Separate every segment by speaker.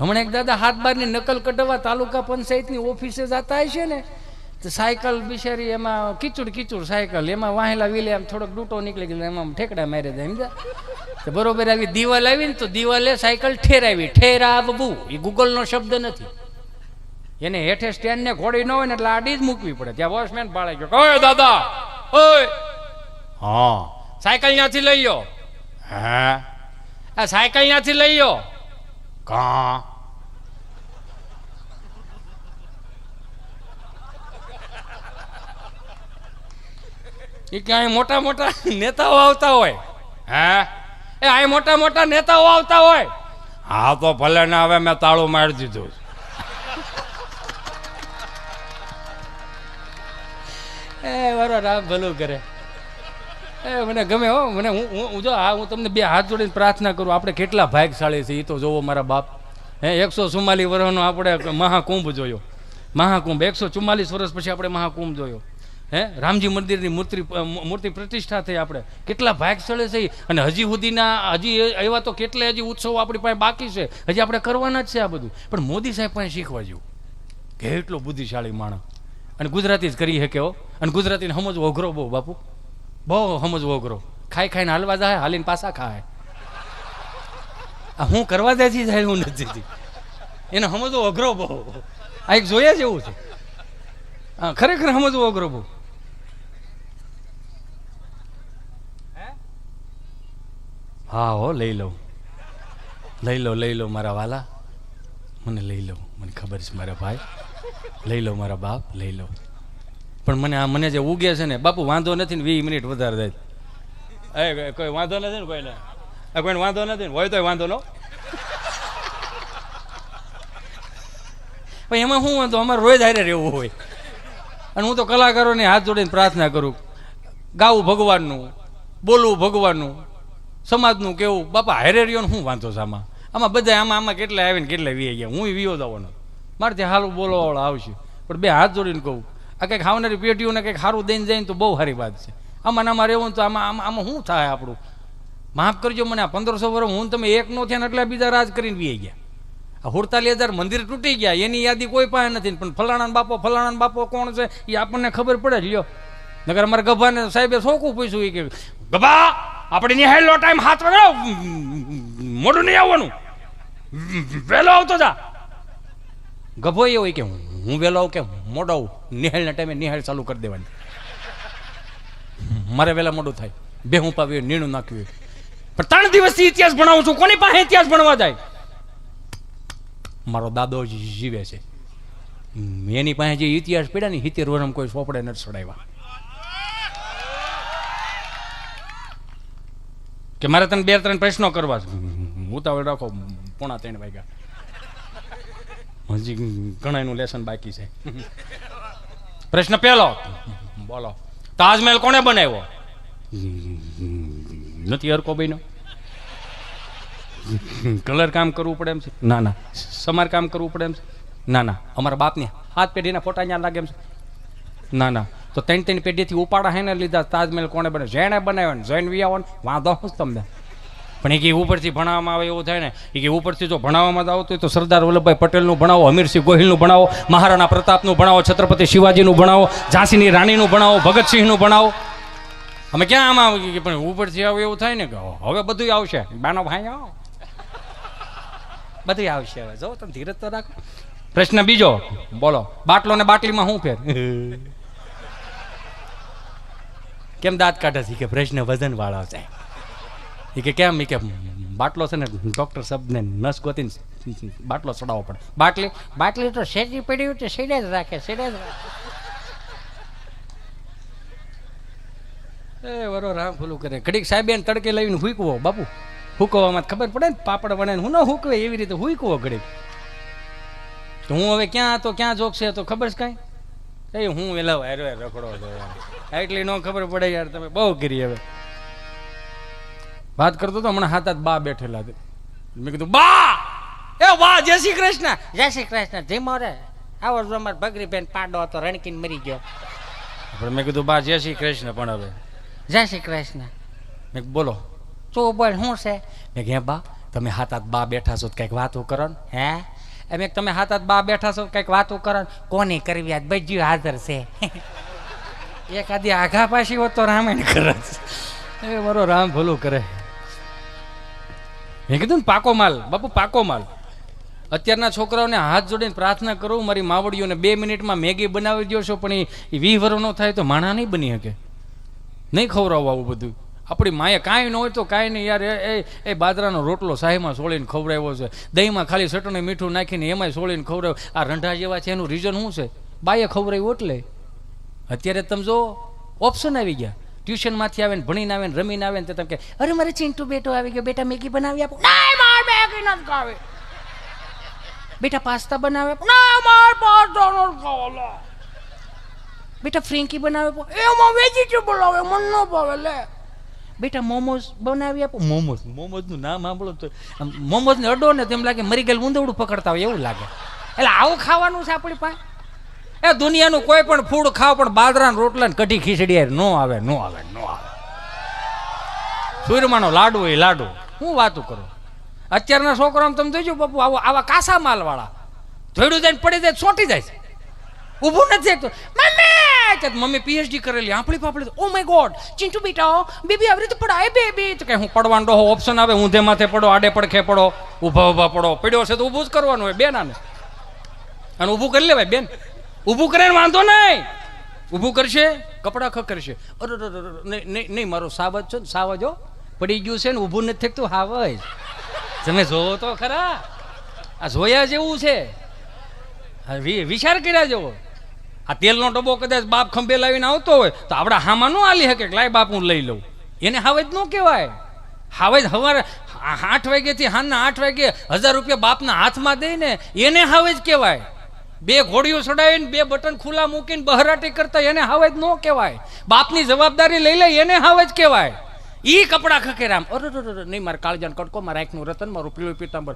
Speaker 1: હમણાં એક દાદા હાથ બારની નકલ કઢાવવા તાલુકા પંચાયતની ઓફિસે જતા હશે ને તો સાયકલ બિચારી એમાં કીચુડ કીચુડ સાયકલ એમાં વાહેલા વીલે આમ થોડોક ડૂટો નીકળી ગયો એમાં ઠેકડા મારી દે સમજા તો બરોબર આવી દિવાલ આવી ને તો દિવાલે સાયકલ ઠેરાવી ઠેરાવવું. એ ગૂગલનો શબ્દ નથી. એને હેઠે સ્ટેન્ડ ને ઘોડી ન હોય ને એટલે આડી જ મૂકવી પડે. ત્યાં વોચમેન પાડે ગયો ઓય દાદા ઓય. હા. સાયકલ ત્યાંથી લઈ લો હા? આ સાયકલ ત્યાંથી લઈ લો કા? એ ક્યાંય મોટા મોટા નેતાઓ આવતા હોય. હે? એ અહીં મોટા મોટા નેતાઓ આવતા હોય. હા, તો ભલે ને હવે મેં તાળું મારી દીધું. એ મારો રામ ભલું કરે. એ, મને ગમે હો, મને હું હું જો હા હું તમને બે હાથ જોડીને પ્રાર્થના કરું, આપણે કેટલા ભાગશાળી છે એ તો જોવો મારા બાપ. હે, એકસો ચુમ્માલીસ વર્ષનો આપણે મહાકુંભ જોયો. મહાકુંભ, એકસો ચુમ્માલીસ વર્ષ પછી આપણે મહાકુંભ જોયો. હે? રામજી મંદિરની મૂર્તિ મૂર્તિ પ્રતિષ્ઠા થઈ આપણે. કેટલા ભાગશાળી છે અને હજી સુધીના, હજી એવા તો કેટલા હજી ઉત્સવો આપણી પાસે બાકી છે. હજી આપણે કરવાના જ છે આ બધું. પણ મોદી સાહેબ પાસે શીખવા જેવું. કેટલો બુદ્ધિશાળી માણસ. અને ગુજરાતી જ કરી શકે અને ગુજરાતીને સમજવો અઘરો બહુ, બાપુ. બહુ સમજવો અઘરો. ખાઈ ખાઈને હાલવા જાય, હાલીને પાછા ખાય. આ હું કરવા દેતી જાય, હું નથી એને સમજવો અઘરો બહુ. આ એક જોયા જેવું છે. ખરેખર સમજવો અઘરો બહુ. હા હો લઈ લઉં. લઈ લો લઈ લો મારા વાલા. મને લઈ લો મને ખબર છે મારા ભાઈ. લઈ લો મારા બાપ, લઈ લો પણ મને આ મને જે ઉગે છે ને, બાપુ, વાંધો નથી ને વીસ મિનિટ વધારે દે એ કોઈ વાંધો નથી ને કોઈને? કોઈને વાંધો નથી ને? હોય તોય વાંધો લો પણ એમાં શું વાંધો? અમારે રોજ હારે રહેવું હોય. અને હું તો કલાકારોને હાથ જોડીને પ્રાર્થના કરું. ગાવું ભગવાનનું, બોલવું ભગવાનનું. સમાજનું કેવું? બાપા, હારે રહ્યો ને શું વાંધો છે આમાં? બધા આમાં આમાં કેટલા આવીને કેટલા વી ગયા. હું વિયો જવાનો મારે ત્યાં સારું બોલવાવાળા આવશે. પણ બે હાથ જોડીને કહું. આ કંઈક આવનારી પેટીઓને કંઈક સારું દઈને જાય ને તો બહુ સારી વાત છે. આમાં આમાં રહેવું તો આમાં આમાં આમાં શું થાય આપણું? માફ કરજો મને, આ પંદરસો વર્ષ હું તમે એક નો થયા એટલે બીજા રાજ કરીને વી ગયા. આ હુડતાલી હજાર મંદિર તૂટી ગયા. એની યાદી કોઈ પાસે નથી પણ ફલાણા બાપો ફલાણા બાપો કોણ છે? એ આપણને ખબર પડે જ લ્યો. નગર અમારા ગભાને સાહેબે શોખું પૂછ્યું કે, ગભા! આપણે નિહાળેલો ટાઈમ હાથ વગર મોઢું નહીં આવવાનું. વહેલો આવતો જા. ગભો એ હોય કે હું વહેલો આવું કે મોડો આવું? નિહાળના ટાઈમે નિહાળ ચાલુ કરી દેવાની. મારે વહેલા મોડું થાય. બે હું પાવ્યું નીણું નાખ્યું પણ ત્રણ દિવસથી ઇતિહાસ ભણાવું છું. કોની પાસે ઇતિહાસ ભણવા જાય? મારો દાદો જીવે છે. એની પાસે જે ઇતિહાસ પડ્યા ને હિતેર વરમ કોઈ સોપડે નથી ચડાવ્યા કે મારે તને બે ત્રણ પ્રશ્નો કરવા છે. ઉતાવળ રાખો, પોણા ત્રણ વાગ્યા. હજી ઘણા એનું લેસન બાકી છે. પ્રશ્ન પહેલો. બોલો. તાજમહેલ કોણે બનાવ્યો? નથી હરકો બન્યો. કલર કામ કરવું પડે એમ છે? ના ના. સમાર કામ કરવું પડે એમ છે? ના ના. અમારા બાપની હાથ પેઢીના ફોટા ત્યાં લાગે એમ છે? ના ના. તો ત્રણ ત્રણ પેઢીથી ઉપાડા હે ને લીધા, તાજમહેલ કોણે બને? જેણે બનાવ્યો ને જૈન વિયાવો વાંધો શું તમને. પણ એ કે ઉપરથી ભણાવવામાં આવે એવું થાય ને, એ કે ઉપરથી જો ભણાવવામાં આવતું હોય તો સરદાર વલ્લભભાઈ પટેલનું ભણાવો, અમીરસિંહ ગોહિલનું ભણાવો, મહારાણા પ્રતાપનું ભણાવો, છત્રપતિ શિવાજીનું ભણાવો, ઝાંસીની રાણીનું ભણાવો, ભગતસિંહનું ભણાવો. અમે ક્યાં આમાં આવી કે પણ ઉપરથી આવે એવું થાય ને કે હવે બધું આવશે. બાનો ભાઈ આવો. બધું આવશે હવે. જો તમે ધીરજ તો રાખો. પ્રશ્ન બીજો. બોલો. બાટલો ને બાટલીમાં શું ફેર? કેમ દાંત કાઢે છે? કે પ્રશ્ન વજન વાળો છે. એ કે કેમ? એ કે બાટલો છે ને ડોક્ટર સાહેબને નસ ગોતીને બાટલો ચડાવવો પડે. બાટલી
Speaker 2: બાટલી તો શેરી પડી છે સીડે જ રાખે સીડે જ રાખે.
Speaker 1: એ વરો રામ ફૂલું કરે. ઘડીક સાહેબ એને તડકે લઈને હુકવો, બાપુ. હુકવામાં ખબર પડે ને, પાપડ વણે હું ન હુકવે એવી રીતે હુકવો ઘડીક. તો હું હવે ક્યાં હતો, ક્યાં જોગશે તો ખબર છે કાંઈ? એ હું વેલા હેરો રખડો છો યાર એટલી ન ખબર પડે યાર તમે બહુ કરી હવે. વાત કરતો તો હમણાં હાથ બા બેઠેલા હતા. મેં કીધું બા! એ વાહ જય શ્રી કૃષ્ણ.
Speaker 2: જય શ્રી કૃષ્ણ ધીમો રે આવો વર્ષ અમાર ભગરી બેન પાડો હતો રણકીન મરી ગયો.
Speaker 1: પણ મેં કીધું બા જય શ્રી કૃષ્ણ પણ હવે.
Speaker 2: જય શ્રી કૃષ્ણ.
Speaker 1: મેં બોલો.
Speaker 2: તું બોલ શું છે?
Speaker 1: મેં કે બા તમે હાથ હાથ બા બેઠા છો તો કંઈક વાતો કરો ને.
Speaker 2: હે? એમ એક તમે હાથ હાથ બા બેઠા છો, કંઈક વાતો કરો. કોની કરવી આજ? બજ્યું હાજર છે.
Speaker 1: એકાદી આઘા પાછી હોત તો રામાયણ કરે એ મારો રામ ભલું કરે. મેં કીધું ને, પાકો માલ, બાપુ, પાકો માલ. અત્યારના છોકરાઓને હાથ જોડીને પ્રાર્થના કરું, મારી માવડીઓને બે મિનિટમાં મેગી બનાવી દો છો, પણ એ વી વરો ન થાય તો માણા નહીં બની શકે. નહીં ખવડાવવું આવું બધું. આપણી માએ કાંઈ ન હોય તો કાંઈ નહીં. યાર, એ એ- બાજરાનો રોટલો શાહીમાં સોળીને ખવડાવ્યો છે. દહીંમાં ખાલી ચટણી મીઠું નાખીને એમાંય સોળીને ખવડાવ્યો. આ રંઢા જેવા છે, એનું રીઝન શું છે? બાએ ખવડાવ્યું એટલે. અત્યારે તમે જો ઓપ્શન આવી ગયા. ટ્યુશનમાંથી આવે ને ભણીને આવે ને રમીને આવે ને તે તમે કે
Speaker 2: અરે, મારે ચિંટુ બેટો આવી ગયો. બેટા, મેગી બનાવી આપો. મેગી નથી ખાવી. બેટા, પાસ્તા બનાવે પાસ્તા બેટા, ફ્રેન્કી બનાવે એમાં વેજીટેબલ આવે, મન ન ભાવે, લે. બેટા મોમોઝ બનાવી આપો.
Speaker 1: મોમોઝ, મોમોઝનું નામ સાંભળો તો મોમોઝને અડો ને તેમ લાગે મરી ગયેલું ઊંધવડું પકડતા હોય એવું લાગે.
Speaker 2: એટલે આવું ખાવાનું છે આપણી પાસે?
Speaker 1: એ દુનિયાનું કોઈ પણ ફૂડ ખાવ પણ બાજરાના રોટલા ને કઢી ખીચડી નો આવે નો આવે નો આવે. સુરમાનો લાડુ હોય લાડુ. હું વાતું કરું? અત્યારના છોકરાઓ તમે જોઈજો બાપુ, આવો, આવા કાસા માલવાળા જોડ્યું જાય પડી જાય ચોંટી જાય ઊભું નથી એકતો મમ્મી કે મમ્મી પીએચડી કરેલી, આંપળી પાપડી ઓ માય ગોડ
Speaker 2: ચિંટુ બેટા, બેબી આવી રીતે પડાય બેબી.
Speaker 1: તો કે હું પડવાનો ડોહો ઓપ્શન આવે, ઊંધે માથે પડો, આડે પડખે પડો, ઊભા ઊભા પડો. પડ્યો છે તો ઊભું જ કરવાનું હોય બેન આને અને ઊભું કરી લેવાય, બેન. ઊભું કરે વાંધો નહીં. ઊભું કરશે, કપડાં ખખરશે અરે નહીં નહીં મારો સાવજ છે ને, સાવજ. હો પડી ગયું છે ને, ઊભું નથી થતું હાવજ. તમે જોવો તો ખરા. આ જોયા જેવું છે. વિચાર કર્યા જેવો. આ તેલનો ડબ્બો કદાચ બાપ ખંભે લાવીને આવતો હોય તો આપણા હામાં ન આલી શકે લાય બાપ હું લઈ લઉં. એને હાવેજ ન કહેવાય. હાવેજ હવારે આ- આઠ વાગ્યાથી હાના આઠ વાગે હજાર રૂપિયા બાપના હાથમાં દઈને એને હાવેજ કહેવાય. બે ઘોડીઓ ચડાવીને બે બટન ખુલ્લા મૂકીને બહરાટી કરતા એને હાવેજ ન કહેવાય. બાપની જવાબદારી લઈ લે એને હાવેજ કહેવાય. ઈ કપડા ખખેરામ અરે નહીં મારે કાળજાન કટકો મારા એકનું રતન મારું પીળું પીતાંબર.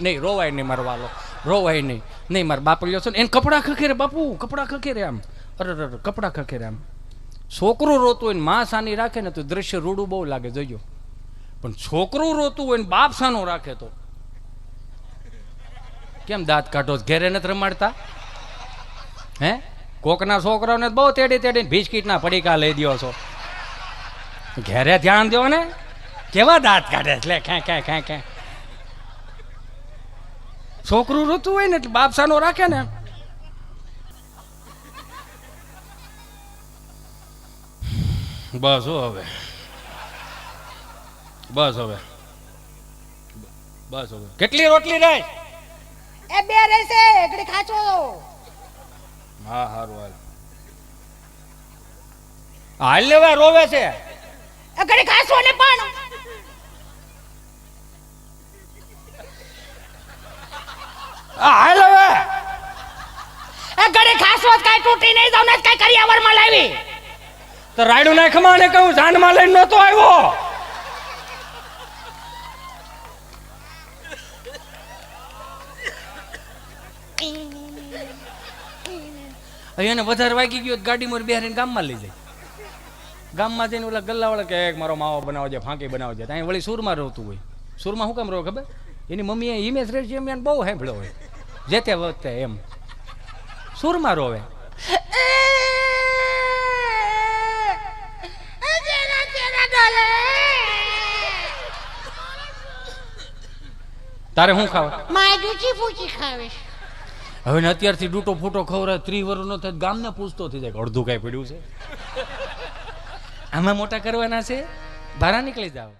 Speaker 1: નહીં રોવાય નહીં મારો વાલો. રોવાય નહીં. નહીં મારા બાપલ્યો છે ને એને કપડાં ખખેરે બાપુ કપડા ખખેરે આમ. અરે અરે, કપડા ખખેરે આમ. છોકરું રોતું હોય ને માં સાની રાખે ને તો દ્રશ્ય રૂડું બહુ લાગે જોજો. પણ છોકરું રોતું હોય ને બાપ સાનો રાખે તો. કેમ દાંત કાઢો ઘેરે નથી રમાડતા? હે? કોકના છોકરાઓને બહુ તેડી તેડીને બિસ્કીટના પડીકા લઈ દ્યો છો. ઘેરે ધ્યાન દો ને. કેવા દાંત કાઢે છે? લે ક્યાં ક્યાં ક્યાં ક્યાં. છોકરું રોતું હોય ને એટલે બાપસાનો રાખે ને. બસ હો હવે. બસ હવે. બસ હવે. કેટલી રોટલી રહે
Speaker 2: એ બે રહેશે એકડી ખાચો
Speaker 1: હા હારું હાલ. હાલ લેવા રોવે છે.
Speaker 2: એકડી ખાસો ને પણ.
Speaker 1: આ હાલ હવે.
Speaker 2: એ ઘડી જ કાંઈ તૂટી નહીં જાવ ને કઈ માં લાવી.
Speaker 1: તો રાયડું ને કહું જાનમાં લઈને નહોતો આવ્યો. અહીંયા વધારે વાગી ગયો તો ગાડીમાં બેહારીને ગામમાં લઈ જાય. ગામમાં જઈને ઓલા ગલ્લાવાળા કે એક મારો માવો બનાવો છે ફાંકી બનાવો છે ત્યાં વળી સુરમાં રહેતું હોય. સુરમાં શું કામ રહો ખબર? એની મમ્મીએ હિમેશ રેશિયમ એમ બહુ સાંભળ્યો હોય. જે તે વખતે એમ. સુરમાં રોવે તારે શું ખાવા?
Speaker 3: માય ડૂચી ફૂચી ખાવીશ
Speaker 1: હવે અત્યારથી ડૂટો ફૂટો ખવડાવે ત્રી વર્ષનો થાય ગામને પૂછતો થઈ જાય અડધું કાંઈ પડ્યું છે? આમાં મોટા કરવાના છે. બહાર નીકળી જાવ